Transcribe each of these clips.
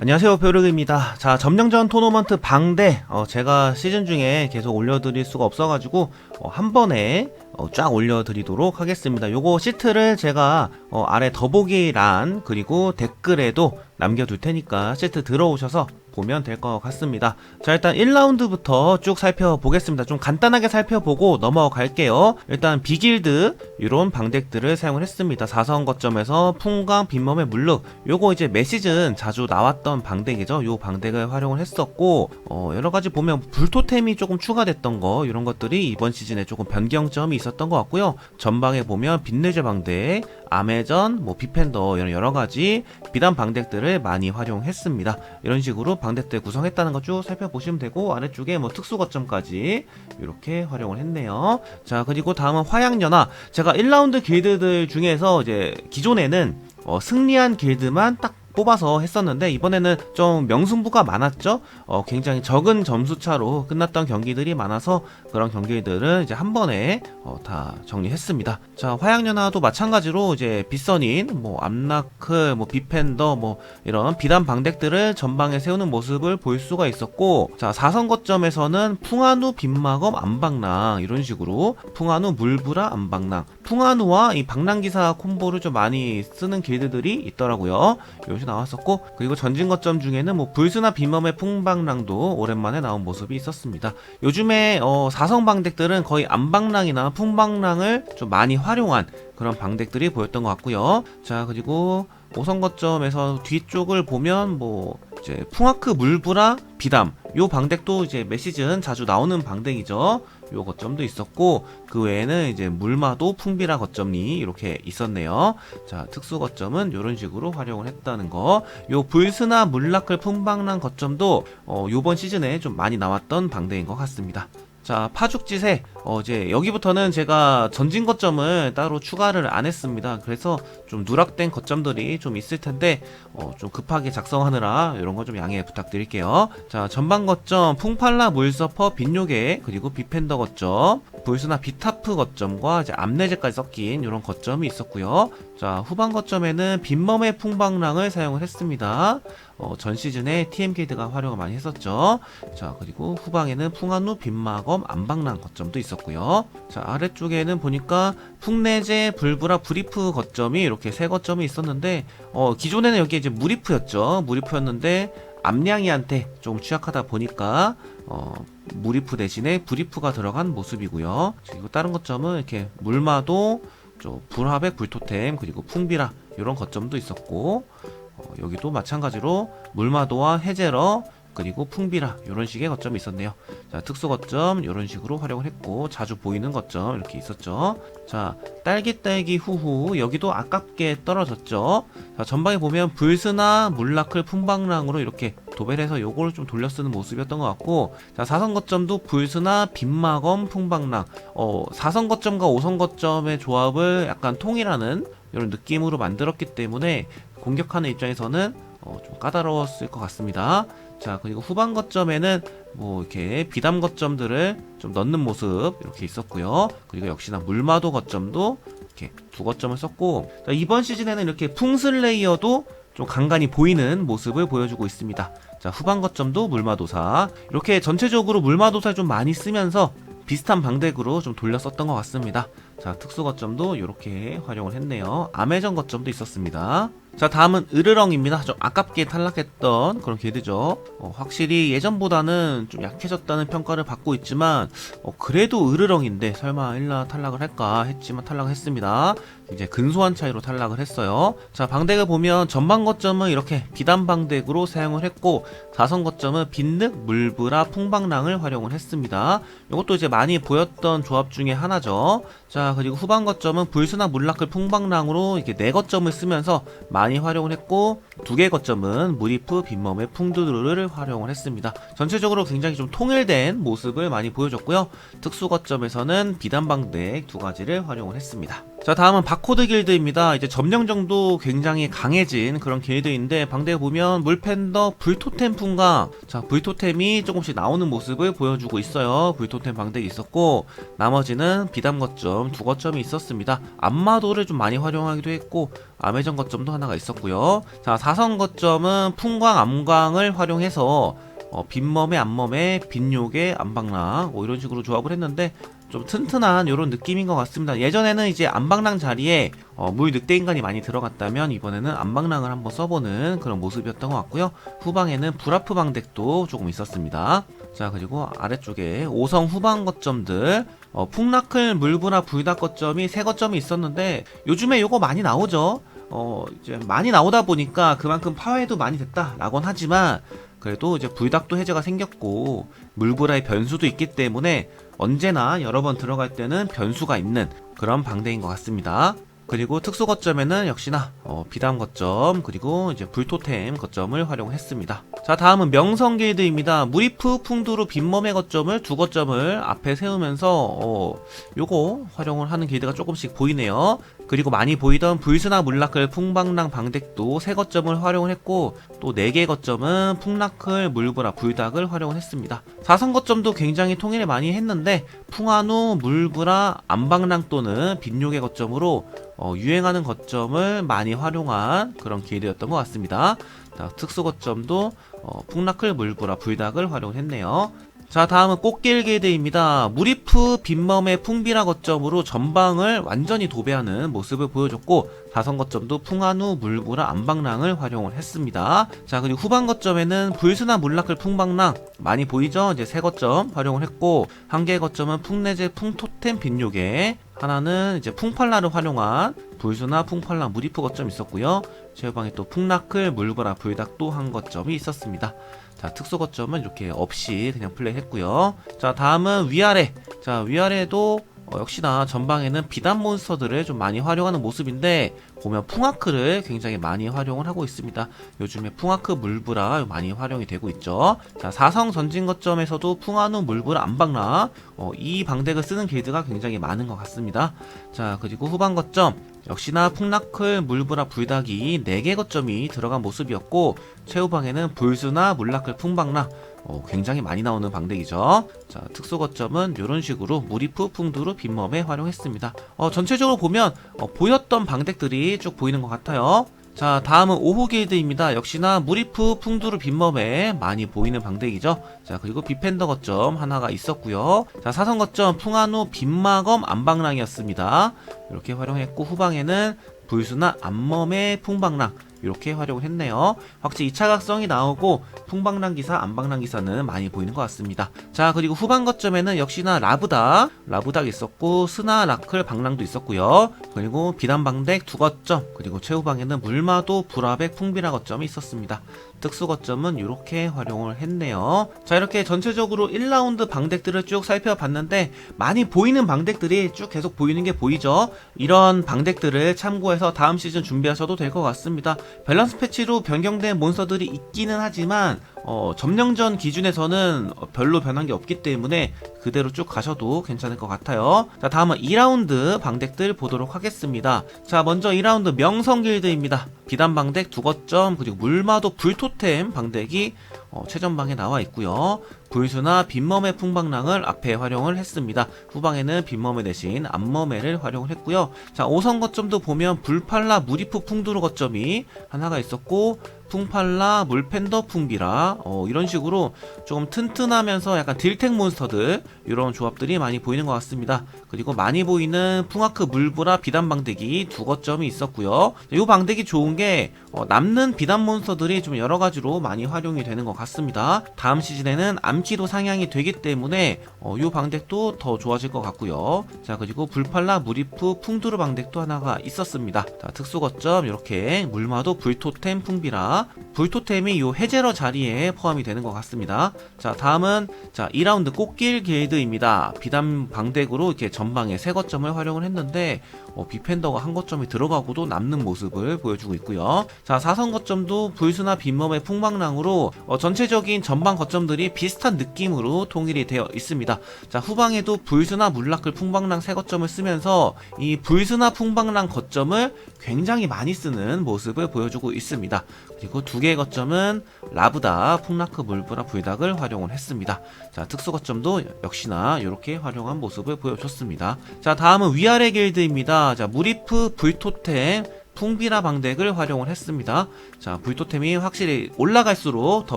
안녕하세요 벼룩입니다. 자 점령전 토너먼트 방대 어, 제가 시즌 중에 계속 올려드릴 수가 없어가지고 어, 한 번에 어, 쫙 올려드리도록 하겠습니다. 요거 시트를 제가 어, 아래 더보기란 그리고 댓글에도 남겨둘 테니까 시트 들어오셔서 보면 될 것 같습니다. 자 일단 1라운드부터 쭉 살펴보겠습니다. 좀 간단하게 살펴보고 넘어갈게요. 일단 비길드 이런 방덱들을 사용을 했습니다. 4성 거점에서 풍광 빈몸의 물륵 요거 이제 매 시즌 자주 나왔던 방덱이죠. 요 방덱을 활용을 했었고 어, 여러가지 보면 불토템이 조금 추가됐던 거 이런 것들이 이번 시즌에 조금 변경점이 있었던 것 같고요. 전방에 보면 빛내제 방덱 아메전 뭐 비펜더 이런 여러 가지 비단 방덱들을 많이 활용했습니다. 이런 식으로 방덱들 구성했다는 거쭉 살펴보시면 되고 아래쪽에 뭐 특수 거점까지 이렇게 활용을 했네요. 자 그리고 다음은 화양연화. 제가 1라운드 길드들 중에서 이제 기존에는 어, 승리한 길드만 딱 뽑아서 했었는데 이번에는 좀 명승부가 많았죠. 어, 굉장히 적은 점수 차로 끝났던 경기들이 많아서 그런 경기들은 이제 한 번에 어, 다 정리했습니다. 자 화양연화도 마찬가지로 이제 빗선인 뭐 암나크 뭐 비펜더 뭐 이런 비단 방덱들을 전방에 세우는 모습을 볼 수가 있었고 자 사선 거점에서는 풍한우 빗마검 암방랑 이런 식으로 풍한우 물브라 암방랑 풍한우와 이 방랑기사 콤보를 좀 많이 쓰는 길드들이 있더라고요. 요새 나왔었고 그리고 전진 거점 중에는 뭐 불스나 빈멈의 풍방랑도 오랜만에 나온 모습이 있었습니다. 요즘에 어, 사성 방덱들은 거의 암방랑이나 풍방랑을 좀 많이 활용한 그런 방덱들이 보였던 것 같고요. 자 그리고 5성 거점에서 뒤쪽을 보면 뭐 이제 풍아크 물브라 비담 요 방덱도 이제 메시즌 자주 나오는 방덱이죠. 요 거점도 있었고 그 외에는 이제 물마도 풍비라 거점이 이렇게 있었네요. 자 특수 거점은 이런 식으로 활용을 했다는 거. 요 불스나 물라클 풍방랑 거점도 어, 요번 시즌에 좀 많이 나왔던 방대인 것 같습니다. 자 파죽지세 어 이제 여기부터는 제가 전진 거점을 따로 추가를 안 했습니다. 그래서 좀 누락된 거점들이 좀 있을 텐데 어 좀 급하게 작성하느라 이런 거 좀 양해 부탁드릴게요. 자 전방 거점 풍팔라 물서퍼 빈요계 그리고 비펜더 거점 불스나 비타프 거점과 이제 암내제까지 섞인 이런 거점이 있었고요. 자 후방 거점에는 빈멈의 풍방랑을 사용을 했습니다. 어, 전 시즌에 TMK드가 활용을 많이 했었죠. 자, 그리고 후방에는 풍한루 빈마검 안방랑 거점도 있었고요. 자, 아래쪽에는 보니까 풍내제 불브라 브리프 거점이 이렇게 세 거점이 있었는데, 어, 기존에는 여기 이제 무리프였죠. 무리프였는데, 암량이한테 좀 취약하다 보니까, 어, 무리프 대신에 브리프가 들어간 모습이고요. 그리고 다른 거점은 이렇게 물마도, 저 불화백 불토템, 그리고 풍비라, 이런 거점도 있었고, 어, 여기도 마찬가지로 물마도와 해제러 그리고 풍비라 이런 식의 거점이 있었네요. 자 특수 거점 이런 식으로 활용을 했고 자주 보이는 거점 이렇게 있었죠. 자 딸기 딸기 후후 여기도 아깝게 떨어졌죠. 자 전방에 보면 불스나 물라클 풍방랑으로 이렇게 도벨해서 요거를 좀 돌려 쓰는 모습이었던 것 같고 자 4선 거점도 불스나 빈마검 풍방랑 어 4선 거점과 5선 거점의 조합을 약간 통일하는 이런 느낌으로 만들었기 때문에 공격하는 입장에서는 어, 좀 까다로웠을 것 같습니다. 자 그리고 후반 거점에는 뭐 이렇게 비담 거점들을 좀 넣는 모습 이렇게 있었고요. 그리고 역시나 물마도 거점도 이렇게 두 거점을 썼고 자, 이번 시즌에는 이렇게 풍슬레이어도 좀 간간히 보이는 모습을 보여주고 있습니다. 자 후반 거점도 물마도사 이렇게 전체적으로 물마도사 좀 많이 쓰면서 비슷한 방덱으로 좀 돌려 썼던 것 같습니다. 자, 특수 거점도 이렇게 활용을 했네요. 아메전 거점도 있었습니다. 자, 다음은 으르렁입니다. 좀 아깝게 탈락했던 그런 길드죠. 어, 확실히 예전보다는 좀 약해졌다는 평가를 받고 있지만, 어, 그래도 으르렁인데 설마 일라 탈락을 할까 했지만 탈락을 했습니다. 이제 근소한 차이로 탈락을 했어요. 자, 방덱을 보면 전방 거점은 이렇게 비단 방덱으로 사용을 했고, 사선 거점은 빈늑, 물브라, 풍방랑을 활용을 했습니다. 이것도 이제 많이 보였던 조합 중에 하나죠. 자, 그리고 후방 거점은 불스나 물라클 풍방랑으로 이렇게 네 거점을 쓰면서 많이 활용을 했고, 두개 거점은 무리프, 빈멈의 풍두루를 활용을 했습니다. 전체적으로 굉장히 좀 통일된 모습을 많이 보여줬고요. 특수 거점에서는 비단 방덱 두 가지를 활용을 했습니다. 자, 다음은 바코드 길드입니다. 이제 점령정도 굉장히 강해진 그런 길드인데, 방대에 보면 물팬더 불토템 풍가, 자, 불토템이 조금씩 나오는 모습을 보여주고 있어요. 불토템 방대이 있었고, 나머지는 비담 거점 두 거점이 있었습니다. 암마도를 좀 많이 활용하기도 했고, 아메전 거점도 하나가 있었고요. 자, 사선 거점은 풍광, 암광을 활용해서 어, 빈몸에 암몸에 빈욕에 암방랑 뭐 이런 식으로 조합을 했는데 좀 튼튼한 이런 느낌인 것 같습니다. 예전에는 이제 암방랑 자리에 어, 물 늑대 인간이 많이 들어갔다면 이번에는 암방랑을 한번 써보는 그런 모습이었던 것 같고요. 후방에는 브라프 방 덱도 조금 있었습니다. 자 그리고 아래쪽에 5성 후방 거점들 어, 풍라클 물브라 불닭 거점이 세 거점이 있었는데 요즘에 요거 많이 나오죠. 어 이제 많이 나오다 보니까 그만큼 파괴도 많이 됐다라곤 하지만 그래도 이제 불닭도 해제가 생겼고 물브라의 변수도 있기 때문에 언제나 여러 번 들어갈 때는 변수가 있는 그런 방대인 것 같습니다. 그리고 특수 거점에는 역시나 어, 비담 거점 그리고 이제 불토템 거점을 활용했습니다. 자 다음은 명성 길드입니다. 무리프 풍두루 빈몸의 거점을 두 거점을 앞에 세우면서 어, 요거 활용을 하는 길드가 조금씩 보이네요. 그리고 많이 보이던 불스나 물라클 풍방랑 방덱도 세 거점을 활용을 했고 또 네 개 거점은 풍라클 물브라 불닭을 활용을 했습니다. 사성 거점도 굉장히 통일을 많이 했는데 풍한우 물브라 암방랑 또는 빈욕의 거점으로 어, 유행하는 거점을 많이 활용한 그런 길드였던 것 같습니다. 자, 특수 거점도 어, 풍라클 물브라 불닭을 활용했네요. 자 다음은 꽃길 길드입니다. 무리프 빈멈의 풍비라 거점으로 전방을 완전히 도배하는 모습을 보여줬고 다선 거점도 풍한우 물브라 안방랑을 활용을 했습니다. 자 그리고 후방 거점에는 불스나 물라클 풍방랑 많이 보이죠? 이제 세 거점 활용을 했고 한 개 거점은 풍내제 풍토템 빈요게 하나는 이제 풍팔라를 활용한 불수나 풍팔라 무리프 거점 있었고요. 최후방에 또 풍라클 물브라 불닭도 한 거점이 있었습니다. 자, 특수 거점은 이렇게 없이 그냥 플레이했고요. 자, 다음은 위아래. 자, 위아래도 어, 역시나 전방에는 비단 몬스터들을 좀 많이 활용하는 모습인데 보면 풍아크를 굉장히 많이 활용을 하고 있습니다. 요즘에 풍아크 물브라 많이 활용이 되고 있죠. 자, 사성 전진 거점에서도 풍아누 물브라 안방라 어, 이 방덱을 쓰는 길드가 굉장히 많은 것 같습니다. 자, 그리고 후방 거점 역시나 풍라클 물브라 불닭이 4개 거점이 들어간 모습이었고 최후방에는 불수나 물라클 풍방라 어, 굉장히 많이 나오는 방덱이죠. 자, 특수 거점은 이런 식으로 무리프 풍두루 빈멈에 활용했습니다. 어, 전체적으로 보면 어, 보였던 방덱들이 쭉 보이는 것 같아요. 자, 다음은 오후 길드입니다. 역시나 무리프 풍두루 빈멈에 많이 보이는 방덱이죠. 자, 그리고 비펜더 거점 하나가 있었고요. 자, 사선 거점 풍한우 빈마검 안방랑이었습니다. 이렇게 활용했고 후방에는 불수나 안멈의 풍방랑 이렇게 활용을 했네요. 확실히 2차 각성이 나오고 풍방랑 기사, 안방랑 기사는 많이 보이는 것 같습니다. 자 그리고 후방 거점에는 역시나 라브다, 라브닥 있었고 스나, 라클, 방랑도 있었고요. 그리고 비단방덱 두 거점, 그리고 최후방에는 물마도, 불화백, 풍비라 거점이 있었습니다. 특수 거점은 이렇게 활용을 했네요. 자 이렇게 전체적으로 1라운드 방덱들을 쭉 살펴봤는데 많이 보이는 방덱들이 쭉 계속 보이는 게 보이죠. 이런 방덱들을 참고해서 다음 시즌 준비하셔도 될 것 같습니다. 밸런스 패치로 변경된 몬스터들이 있기는 하지만 어, 점령전 기준에서는 별로 변한 게 없기 때문에 그대로 쭉 가셔도 괜찮을 것 같아요. 자, 다음은 2라운드 방덱들 보도록 하겠습니다. 자, 먼저 2라운드 명성 길드입니다. 비단 방덱 두 거점 그리고 물마도 불토템 방덱이 어, 최전방에 나와 있고요. 불수나 빈머메 풍방랑을 앞에 활용을 했습니다. 후방에는 빈머메 대신 앞머메를 활용을 했고요. 자, 5성 거점도 보면 불팔라 무리프 풍두루 거점이 하나가 있었고 풍팔라, 물팬더 풍비라 어, 이런 식으로 조금 튼튼하면서 약간 딜텍 몬스터들 이런 조합들이 많이 보이는 것 같습니다. 그리고 많이 보이는 풍아크 물브라 비단 방대기 두 거점이 있었고요. 이 방대기 좋은 게 어, 남는 비단 몬스터들이 좀 여러 가지로 많이 활용이 되는 것 같습니다. 다음 시즌에는 암키도 상향이 되기 때문에 어, 이 방덱도 더 좋아질 것 같고요. 자 그리고 불팔라 무리프 풍두르 방덱도 하나가 있었습니다. 자, 특수 거점 이렇게 물마도 불토템 풍비라 불토템이 요 해제러 자리에 포함이 되는 것 같습니다. 자 다음은 자 2라운드 꽃길 길드입니다. 비단 방덱으로 이렇게 전방에 세 거점을 활용을 했는데 어, 비펜더가 한 거점이 들어가고도 남는 모습을 보여주고 있고요. 자, 사선 거점도 불수나 빈몸의 풍망랑으로 어, 전체적인 전방 거점들이 비슷한 느낌으로 통일이 되어 있습니다. 자, 후방에도 불수나 물라클 풍방랑 세 거점을 쓰면서 이 불수나 풍방랑 거점을 굉장히 많이 쓰는 모습을 보여주고 있습니다. 그리고 두 개의 거점은 라브다, 풍라크 물브라 불닭을 활용을 했습니다. 자, 특수 거점도 역시나 이렇게 활용한 모습을 보여줬습니다. 자, 다음은 위아래 길드입니다. 자, 무리프 불토템 풍비라 방덱을 활용을 했습니다. 자, 불토템이 확실히 올라갈수록 더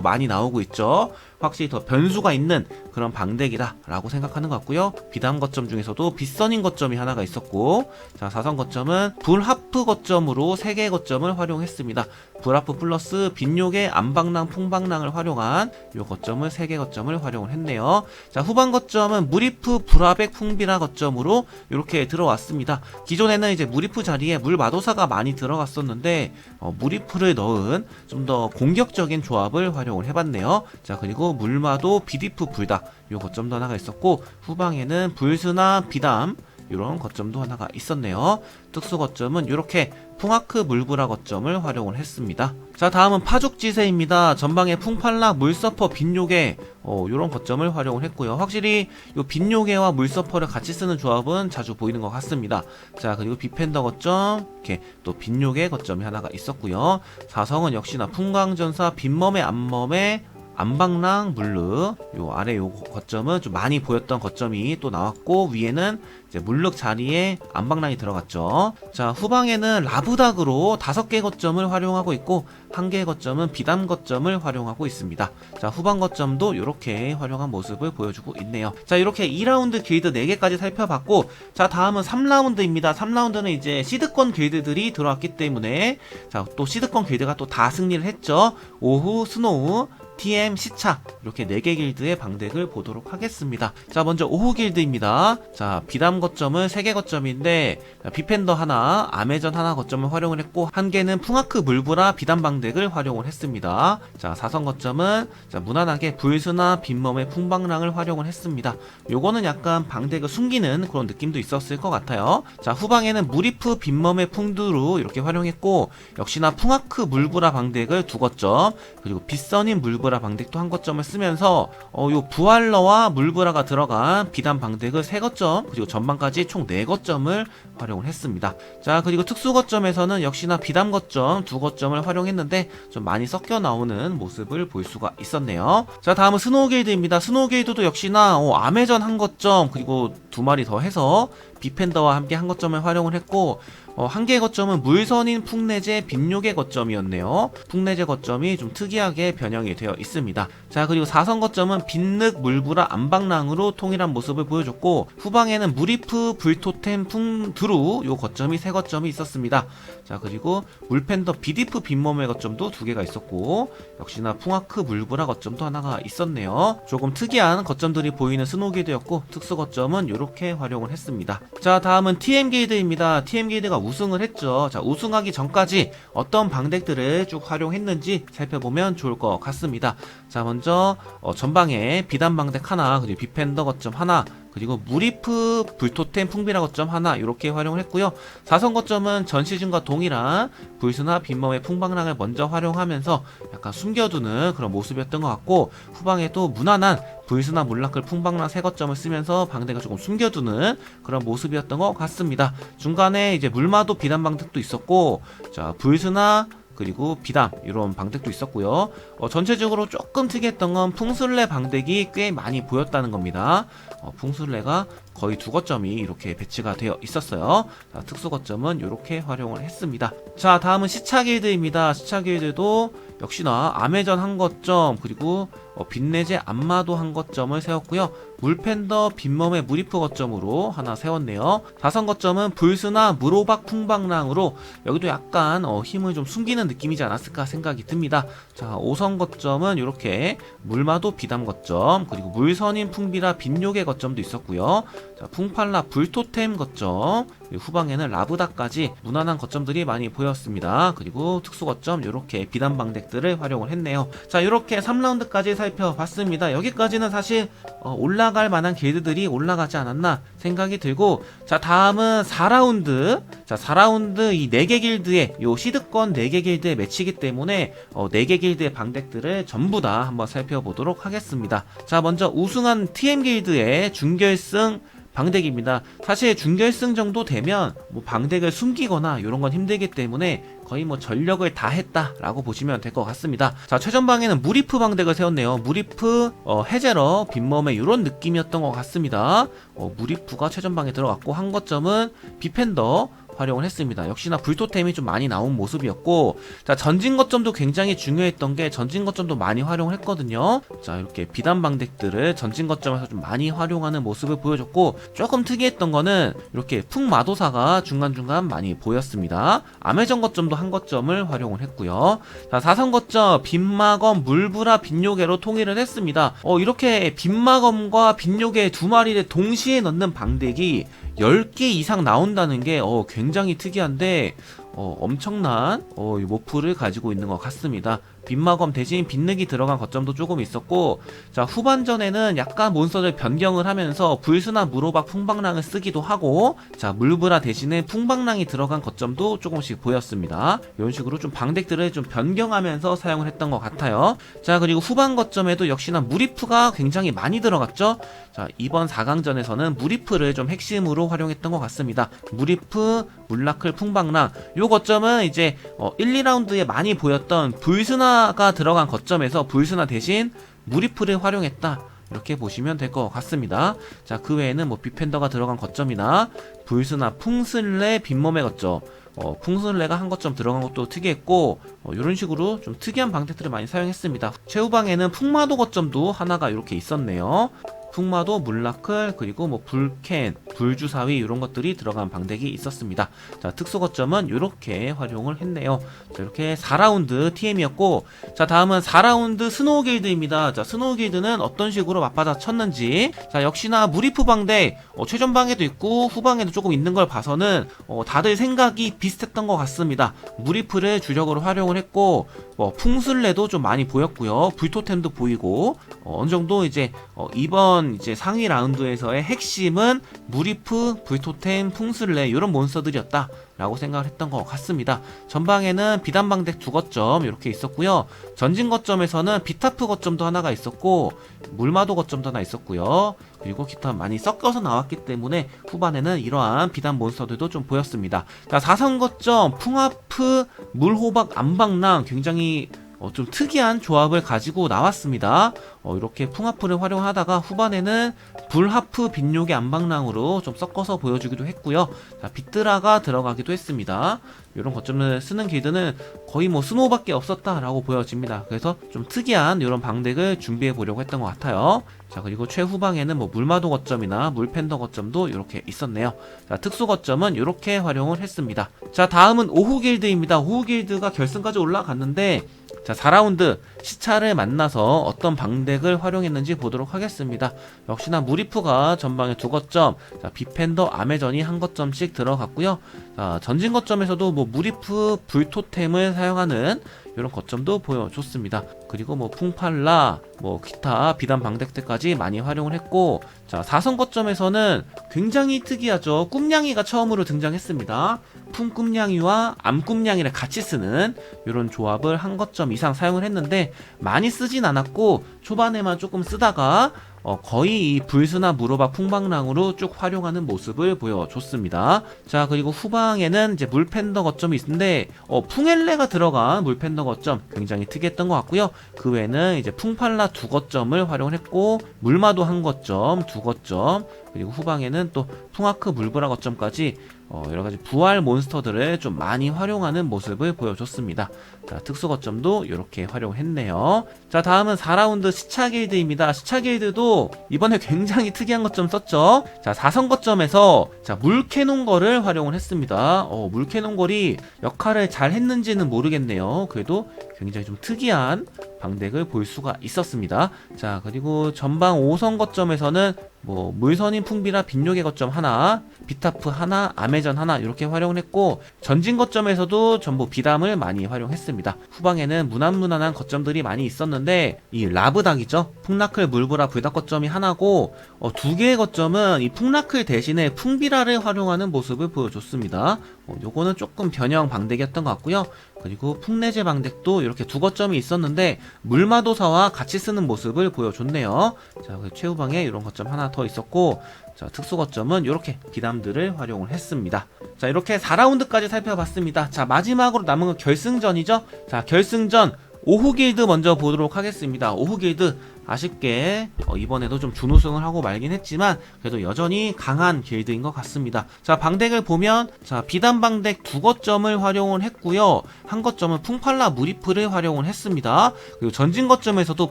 많이 나오고 있죠. 확실히 더 변수가 있는 그런 방덱이다라고 생각하는 것 같고요. 비담 거점 중에서도 빗선인 거점이 하나가 있었고, 자, 사선 거점은 불하프 거점으로 3개의 거점을 활용했습니다. 불하프 플러스 빈욕의 안방랑 풍방랑을 활용한 요 거점을 3개 거점을 활용을 했네요. 자, 후반 거점은 무리프 불합액 풍비라 거점으로 이렇게 들어왔습니다. 기존에는 이제 무리프 자리에 물마도사가 많이 들어갔었는데 어, 무리프를 넣은 좀 더 공격적인 조합을 활용을 해봤네요. 자 그리고 물마도 비디프 불닭 요 거점도 하나가 있었고 후방에는 불스나 비담 이런 거점도 하나가 있었네요. 특수 거점은 이렇게 풍아크 물브라 거점을 활용을 했습니다. 자 다음은 파죽지세입니다. 전방에 풍팔라 물서퍼 빈요괴 어, 이런 거점을 활용을 했고요. 확실히 요 빈요괴와 물서퍼를 같이 쓰는 조합은 자주 보이는 것 같습니다. 자 그리고 비펜더 거점 이렇게 또 빈요괴 거점이 하나가 있었고요. 사성은 역시나 풍광전사 빈멈의 안멈의 안방랑 물르 요 아래 요 거점은 좀 많이 보였던 거점이 또 나왔고 위에는 이제 물륵 자리에 안방랑이 들어갔죠. 자 후방에는 라브닥으로 다섯 개 거점을 활용하고 있고 한 개 거점은 비담 거점을 활용하고 있습니다. 자 후방 거점도 이렇게 활용한 모습을 보여주고 있네요. 자 이렇게 2라운드 길드 4개까지 살펴봤고 자 다음은 3라운드입니다. 3라운드는 이제 시드권 길드들이 들어왔기 때문에 자 또 시드권 길드가 또 다 승리를 했죠. 오후 스노우 TM 시차 이렇게 4개 길드의 방덱을 보도록 하겠습니다. 자 먼저 오후 길드입니다. 자 비담 거점은 3개 거점인데 자, 비펜더 하나, 아메전 하나 거점을 활용을 했고 한 개는 풍아크 물브라 비담 방덱을 활용을 했습니다. 자 사선 거점은 자, 무난하게 불스나 빈멈의 풍방랑을 활용을 했습니다. 요거는 약간 방덱을 숨기는 그런 느낌도 있었을 것 같아요. 자 후방에는 무리프 빈멈의 풍두루 이렇게 활용했고 역시나 풍아크 물브라 방덱을 두 거점 그리고 빗선인 물브라 방덱도 한 거점을 쓰면서 어, 요 부활러와 물브라가 들어간 비단 방덱을 세 거점 그리고 전방까지 총 네 거점을 활용을 했습니다. 자 그리고 특수 거점에서는 역시나 비담 거점 두 거점을 활용했는데 좀 많이 섞여 나오는 모습을 볼 수가 있었네요. 자 다음은 스노우 게이드입니다. 스노우 게이드도 역시나 어, 아메전 한 거점 그리고 두 마리 더 해서 비펜더와 함께 한 거점을 활용을 했고 어, 한 개의 거점은 물선인 풍내제 빈욕의 거점이었네요. 풍내제 거점이 좀 특이하게 변형이 되어 있습니다. 자 그리고 사선 거점은 빈늑 물브라 안방랑으로 통일한 모습을 보여줬고 후방에는 무리프 불토템 풍드루 요 거점이 세 거점이 있었습니다. 자 그리고 물펜더 비디프 빈몸의 거점도 두 개가 있었고 역시나 풍아크 물브라 거점도 하나가 있었네요. 조금 특이한 거점들이 보이는 스노게이드였고 특수 거점은 이렇게 활용을 했습니다. 자 다음은 TM 게이드입니다. TM 게이드가 우승을 했죠. 자 우승하기 전까지 어떤 방덱들을 쭉 활용했는지 살펴보면 좋을 것 같습니다. 자 먼저 어, 전방에 비단 방덱 하나 그리고 비펜더 거점 하나 그리고 무리프 불토템 풍비라 거점 하나 이렇게 활용을 했고요. 사선 거점은 전 시즌과 동일한 불스나 빈멈의 풍방랑을 먼저 활용하면서 약간 숨겨두는 그런 모습이었던 것 같고 후방에도 무난한 불스나 몰락글 풍방랑 세 거점을 쓰면서 방대가 조금 숨겨두는 그런 모습이었던 것 같습니다. 중간에 이제 물마도 비단 방택도 있었고 자 불스나 그리고 비담 이런 방덱도 있었고요. 어, 전체적으로 조금 특이했던 건 풍술래 방덱이 꽤 많이 보였다는 겁니다. 어, 풍술래가 거의 두 거점이 이렇게 배치가 되어 있었어요. 자, 특수 거점은 이렇게 활용을 했습니다. 자, 다음은 시차 길드입니다. 시차 길드도 역시나 아메전 한 거점 그리고 어, 빈내제 안마도 한 거점을 세웠고요. 물펜더 빈멈의 무리프 거점으로 하나 세웠네요. 사선 거점은 불스나 무로박 풍방랑으로 여기도 약간 어, 힘을 좀 숨기는 느낌이지 않았을까 생각이 듭니다. 자, 5선 거점은 이렇게 물마도 비담 거점 그리고 물선인 풍비라 빈욕의 거점도 있었고요. 자, 풍팔라 불토템 거점 후방에는 라브다까지 무난한 거점들이 많이 보였습니다. 그리고 특수 거점 이렇게 비단 방덱들을 활용을 했네요. 자 이렇게 3라운드까지 살펴봤습니다. 여기까지는 사실 어, 올라갈 만한 길드들이 올라가지 않았나 생각이 들고 자 다음은 4라운드 자 4라운드 이 4개 길드의 요 시드권 4개 길드의 매치이기 때문에 어, 4개 길드의 방덱들을 전부 다 한번 살펴보도록 하겠습니다. 자 먼저 우승한 TM 길드의 준결승 방덱입니다. 사실 준결승 정도 되면 뭐 방덱을 숨기거나 이런 건 힘들기 때문에 거의 뭐 전력을 다 했다라고 보시면 될 것 같습니다. 자 최전방에는 무리프 방덱을 세웠네요. 무리프 어, 해제러 빈멈의 이런 느낌이었던 것 같습니다. 어, 무리프가 최전방에 들어갔고 한 거점은 비펜더 활용을 했습니다. 역시나 불토템이 좀 많이 나온 모습이었고 자 전진 거점도 굉장히 중요했던 게 전진 거점도 많이 활용을 했거든요. 자 이렇게 비단 방덱들을 전진 거점에서 좀 많이 활용하는 모습을 보여줬고 조금 특이했던 거는 이렇게 풍마도사가 중간중간 많이 보였습니다. 아메전 거점도 한 거점을 활용을 했고요. 자 사선 거점 빈마검 물브라 빈요괴로 통일을 했습니다. 어 이렇게 빈마검과 빈요괴 두 마리를 동시에 넣는 방덱이 10개 이상 나온다는 게 어, 굉장히 특이한데 어, 엄청난 어, 이 모프를 가지고 있는 것 같습니다. 빈마검 대신 빈내기 들어간 거점도 조금 있었고 자 후반전에는 약간 몬스터들 변경을 하면서 불스나 무로박 풍방랑을 쓰기도 하고 자 물브라 대신에 풍방랑이 들어간 거점도 조금씩 보였습니다. 이런 식으로 좀 방덱들을 좀 변경하면서 사용을 했던 것 같아요. 자 그리고 후반 거점에도 역시나 무리프가 굉장히 많이 들어갔죠. 자 이번 4강전에서는 무리프를 좀 핵심으로 활용했던 것 같습니다. 무리프, 물라클, 풍방랑 요 거점은 이제 어, 1, 2라운드에 많이 보였던 불스나 가 들어간 거점에서 불스나 대신 무리프를 활용했다. 이렇게 보시면 될 것 같습니다. 자, 그 외에는 뭐 비펜더가 들어간 거점이나 불스나 풍슬레 빈몸의 거점, 어, 풍슬레가 한 거점 들어간 것도 특이했고, 어, 이런 식으로 좀 특이한 방택들을 많이 사용했습니다. 최후방에는 풍마도 거점도 하나가 이렇게 있었네요. 풍마도, 물라클, 그리고 뭐 불캔, 불주사위 이런 것들이 들어간 방덱이 있었습니다. 자, 특수 거점은 이렇게 활용을 했네요. 자, 이렇게 4라운드 TM이었고, 자, 다음은 4라운드 스노우 길드입니다. 자, 스노우 길드는 어떤 식으로 맞받아 쳤는지, 자, 역시나 무리프 방대, 어, 최전방에도 있고, 후방에도 조금 있는 걸 봐서는, 어, 다들 생각이 비슷했던 것 같습니다. 무리프를 주력으로 활용을 했고, 뭐, 풍술래도 좀 많이 보였고요. 불토템도 보이고, 어, 어느 정도 이제, 어, 이번 이제 상위 라운드에서의 핵심은 무리프, 불토템, 풍술래, 이런 몬스터들이었다. 라고 생각을 했던 것 같습니다. 전방에는 비단방덱 두 거점 이렇게 있었고요. 전진 거점에서는 비타프 거점도 하나가 있었고 물마도 거점도 하나 있었고요. 그리고 기타 많이 섞여서 나왔기 때문에 후반에는 이러한 비단 몬스터들도 좀 보였습니다. 자, 사선 거점 풍하프 물호박 안방랑 굉장히 어, 좀 특이한 조합을 가지고 나왔습니다. 어, 이렇게 풍하프를 활용하다가 후반에는 불하프 빈욕의 안방랑으로 좀 섞어서 보여주기도 했고요. 자, 비트라가 들어가기도 했습니다. 이런 거점을 쓰는 길드는 거의 뭐 스노우밖에 없었다라고 보여집니다. 그래서 좀 특이한 이런 방덱을 준비해 보려고 했던 것 같아요. 자 그리고 최후방에는 뭐 물마도 거점이나 물팬더 거점도 이렇게 있었네요. 자 특수 거점은 이렇게 활용을 했습니다. 자 다음은 오후 길드입니다. 오후 길드가 결승까지 올라갔는데 자 4라운드 시차를 만나서 어떤 방덱을 활용했는지 보도록 하겠습니다. 역시나 무리프가 전방에 두 거점, 자 비펜더 아메전이 한 거점씩 들어갔고요. 자 전진 거점에서도 뭐 무리프 불토템을 사용하는 이런 거점도 보여줬습니다. 그리고 뭐 풍팔라, 뭐 기타 비단 방덱대까지 많이 활용을 했고, 자 사선 거점에서는 굉장히 특이하죠. 꿈냥이가 처음으로 등장했습니다. 풍꿈냥이와 암꿈냥이를 같이 쓰는 이런 조합을 한 거점 이상 사용을 했는데 많이 쓰진 않았고 초반에만 조금 쓰다가 어, 거의 이 불스나 무로박 풍방랑으로 쭉 활용하는 모습을 보여줬습니다. 자, 그리고 후방에는 이제 물팬더 거점이 있는데, 어, 풍엘레가 들어간 물팬더 거점 굉장히 특이했던 것 같고요. 그 외에는 이제 풍팔라 두 거점을 활용을 했고, 물마도 한 거점, 두 거점, 그리고 후방에는 또 풍아크 물브라 거점까지 어, 여러 가지 부활 몬스터들을 좀 많이 활용하는 모습을 보여줬습니다. 자, 특수 거점도 이렇게 활용했네요. 자, 다음은 4라운드 시차 길드입니다. 시차 길드도 이번에 굉장히 특이한 거점 썼죠. 자, 4선 거점에서 자, 물캐논거를 활용을 했습니다. 어, 물캐논걸이 역할을 잘 했는지는 모르겠네요. 그래도 굉장히 좀 특이한 방덱을 볼 수가 있었습니다. 자, 그리고 전방 5선 거점에서는 뭐 물선인 풍비라 빈욕의 거점 하나, 비타프 하나, 아메전 하나 이렇게 활용을 했고 전진 거점에서도 전부 비담을 많이 활용했습니다. 후방에는 무난무난한 거점들이 많이 있었는데 이 라브닥이죠. 풍라클 물브라 불닭 거점이 하나고 어, 두 개의 거점은 이 풍라클 대신에 풍비라를 활용하는 모습을 보여줬습니다. 어, 요거는 조금 변형 방덱이었던 것 같고요. 그리고 풍내제 방덱도 이렇게 두 거점이 있었는데 물마도사와 같이 쓰는 모습을 보여줬네요. 자, 그 최후방에 이런 거점 하나 더 있었고 자, 특수 거점은 이렇게 비담들을 활용을 했습니다. 자, 이렇게 4라운드까지 살펴봤습니다. 자, 마지막으로 남은 건 결승전이죠. 자, 결승전 오후 길드 먼저 보도록 하겠습니다. 오후 길드 아쉽게 어, 이번에도 좀 준우승을 하고 말긴 했지만 그래도 여전히 강한 길드인 것 같습니다. 자 방덱을 보면 자 비단 방덱 두 거점을 활용을 했고요. 한 거점은 풍팔라 무리프를 활용을 했습니다. 그리고 전진 거점에서도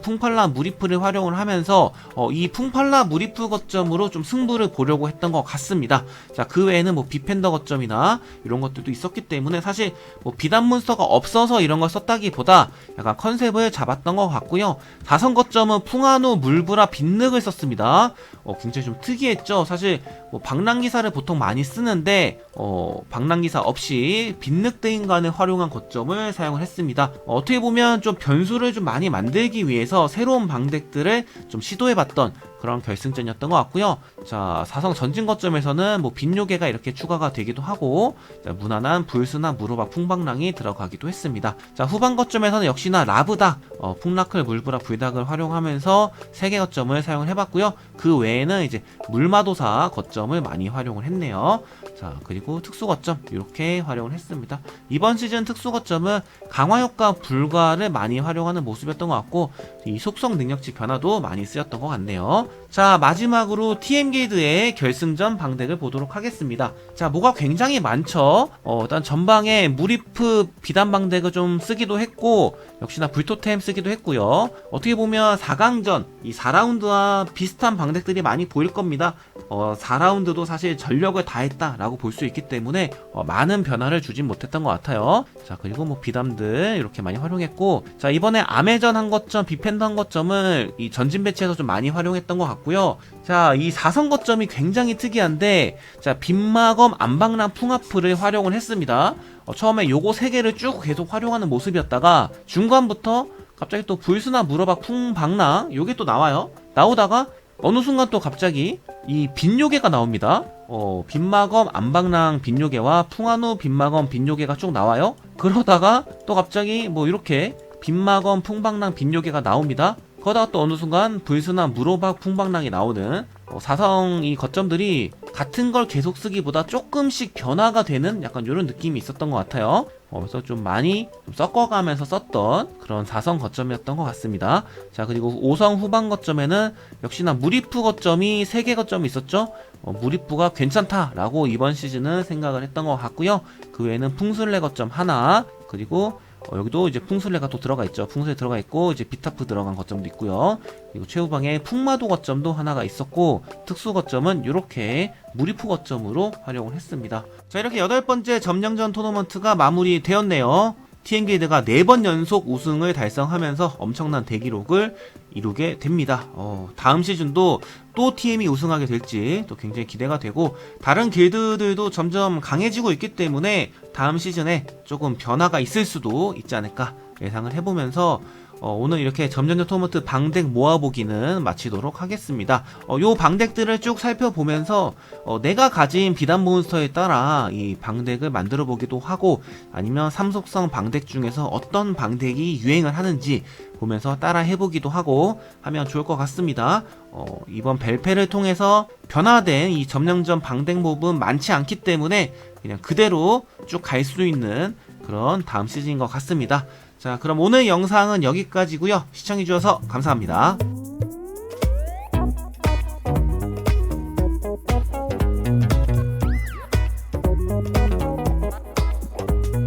풍팔라 무리프를 활용을 하면서 어, 이 풍팔라 무리프 거점으로 좀 승부를 보려고 했던 것 같습니다. 자그 외에는 뭐 비펜더 거점이나 이런 것들도 있었기 때문에 사실 뭐 비단 몬스터가 없어서 이런 걸 썼다기보다 약간 컨셉을 잡았던 것 같고요. 다선 거점은 풍한우 물브라 빈늑을 썼습니다. 어, 굉장히 좀 특이했죠. 사실 뭐 방랑기사를 보통 많이 쓰는데 어, 방랑기사 없이 빈늑대인간을 활용한 거점을 사용을 했습니다. 어, 어떻게 보면 좀 변수를 좀 많이 만들기 위해서 새로운 방덱들을 좀 시도해봤던 그런 결승전이었던 것 같고요. 자, 사성 전진 거점에서는 뭐 빈요괴가 이렇게 추가가 되기도 하고 자, 무난한 불스나 무로박 풍방랑이 들어가기도 했습니다. 자, 후반 거점에서는 역시나 라브닥, 어, 풍라클 물브라 불닭을 활용하면서 세개 거점을 사용을 해봤고요. 그 외에는 이제 물마도사 거점 을 많이 활용을 했네요. 자, 그리고 특수 거점 이렇게 활용을 했습니다. 이번 시즌 특수 거점은 강화 효과 불가를 많이 활용하는 모습이었던 것 같고 이 속성 능력치 변화도 많이 쓰였던 것 같네요. 자, 마지막으로 TM 게이드의 결승전 방덱을 보도록 하겠습니다. 자, 뭐가 굉장히 많죠? 어, 일단 전방에 무리프 비단 방덱을 좀 쓰기도 했고, 역시나 불토템 쓰기도 했고요. 어떻게 보면 4강전, 이 4라운드와 비슷한 방덱들이 많이 보일 겁니다. 어, 4라운드도 사실 전력을 다했다라고 볼 수 있기 때문에 어, 많은 변화를 주진 못했던 것 같아요. 자, 그리고 뭐 비담들 이렇게 많이 활용했고, 자, 이번에 아메전 한 거점, 비펜더 한 거점을 이 전진 배치에서 좀 많이 활용했던 것 같고 요. 자, 이 4선 거점이 굉장히 특이한데, 자, 빗마검 안방랑 풍아프를 활용을 했습니다. 어, 처음에 요거 세 개를 쭉 계속 활용하는 모습이었다가 중간부터 갑자기 또 불스나 물어박 풍방랑 요게 또 나와요. 나오다가 어느 순간 또 갑자기 이 빈요괴가 나옵니다. 어, 빈마검 안방랑 빈요괴와 풍한우 빈마검 빈요괴가 쭉 나와요. 그러다가 또 갑자기 뭐 이렇게 빈마검 풍방랑 빈요괴가 나옵니다. 그러다가 또 어느 순간 불스나 무로박 풍방랑이 나오는 어, 사성 이 거점들이 같은 걸 계속 쓰기보다 조금씩 변화가 되는 약간 이런 느낌이 있었던 것 같아요. 어, 그래서 좀 많이 좀 섞어가면서 썼던 그런 4성 거점이었던 것 같습니다. 자, 그리고 5성 후반 거점에는 역시나 무리프 거점이 3개 거점이 있었죠. 어, 무리프가 괜찮다라고 이번 시즌은 생각을 했던 것 같고요. 그 외에는 풍술래 거점 하나, 그리고 어, 여기도 이제 풍술래가 또 들어가 있죠. 풍술래 들어가 있고 이제 비타프 들어간 거점도 있고요. 그리고 최후방에 풍마도 거점도 하나가 있었고 특수 거점은 이렇게 무리프 거점으로 활용을 했습니다. 자 이렇게 여덟 번째 점령전 토너먼트가 마무리되었네요. TN게이드가 네번 연속 우승을 달성하면서 엄청난 대기록을 이루게 됩니다. 어, 다음 시즌도 또 TM이 우승하게 될지 또 굉장히 기대가 되고 다른 길드들도 점점 강해지고 있기 때문에 다음 시즌에 조금 변화가 있을 수도 있지 않을까 예상을 해보면서 어, 오늘 이렇게 점전전 토너먼트 방덱 모아보기는 마치도록 하겠습니다. 어, 요 방덱들을 쭉 살펴보면서 어, 내가 가진 비단 몬스터에 따라 이 방덱을 만들어 보기도 하고 아니면 삼속성 방덱 중에서 어떤 방덱이 유행을 하는지 보면서 따라 해보기도 하고 하면 좋을 것 같습니다. 어, 이번 벨페를 통해서 변화된 이 점령전 방덱 몹은 많지 않기 때문에 그냥 그대로 쭉 갈 수 있는 그런 다음 시즌인 것 같습니다. 자, 그럼 오늘 영상은 여기까지고요. 시청해주셔서 감사합니다.